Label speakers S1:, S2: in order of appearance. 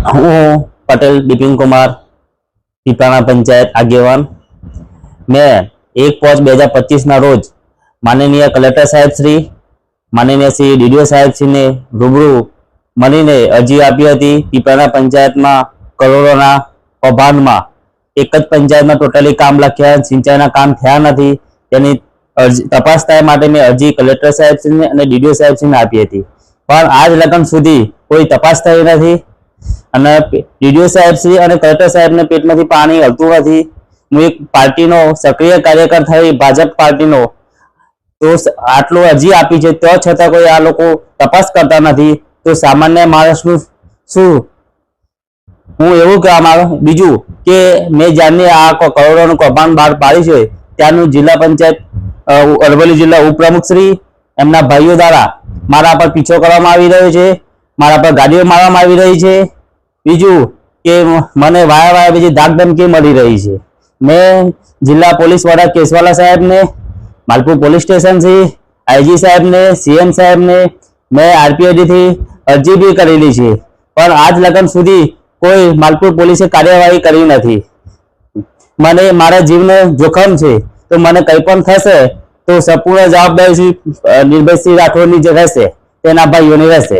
S1: હું પટેલ બિપિન કુમાર પીપાણા પંચાયત આગેવાન. મેં એક પાંચ બે હજાર પચીસના રોજ માનનીય કલેક્ટર સાહેબ શ્રી, માનનીય શ્રી ડીડીઓ સાહેબ શ્રીને રૂબરૂ મળીને અરજી આપી હતી પીપાણા પંચાયતમાં કરોડોના કૌભાંડમાં. એક જ પંચાયતમાં ટોટલી કામ લખ્યા, સિંચાઈના કામ થયા નથી. તેની અરજી, તપાસ થાય માટે મેં અરજી કલેક્ટર સાહેબ શ્રીને અને ડીડીઓ સાહેબ શ્રીને આપી હતી. પણ આજ લગન સુધી કોઈ તપાસ થઈ નથી. અને ડીડીઓ સાહેબ શ્રી અને કલેક્ટર સાહેબને પેટમાંથી પાણી હલતું નથી. હું એક પાર્ટીનો સક્રિય કાર્યકર થઈ, ભાજપ પાર્ટીનો. તો આટલું અરજી આપી છે, તો છતાં કોઈ આ લોકો તપાસ કરતા નથી. તો સામાન્ય માણસનું શું? હું એવું કહેવા માંગુ, બીજું કે મેં જ્યારની આ કરોડોનું કૌભાંડ બહાર પાડ્યું છે, ત્યાંનું જિલ્લા પંચાયત અરવલ્લી જિલ્લા ઉપપ્રમુખ શ્રી, એમના ભાઈઓ દ્વારા મારા પર પીછો કરવામાં આવી રહ્યો છે, મારા પર ગાડીઓ મારવામાં આવી રહી છે. બીજું કે મને વાયા વાયા બીજી ધાક ધમકી મળી રહી છે? મેં જિલ્લા પોલીસ વડા કેસવાલા સાહેબને, માલપુર પોલીસ સ્ટેશનથી આઈજી સાહેબને, સીએમ સાહેબને મેં આરપીઆઈડી અરજી બી કરેલી છે. પણ આજ લગન સુધી કોઈ માલપુર પોલીસે કાર્યવાહી કરી નથી. મને મારા જીવને જોખમ છે. તો મને કંઈ પણ થશે તો સંપૂર્ણ જવાબદારી નિર્ભયસિંહ રાઠોડની જે રહેશે, તેના ભાઈઓની રહેશે.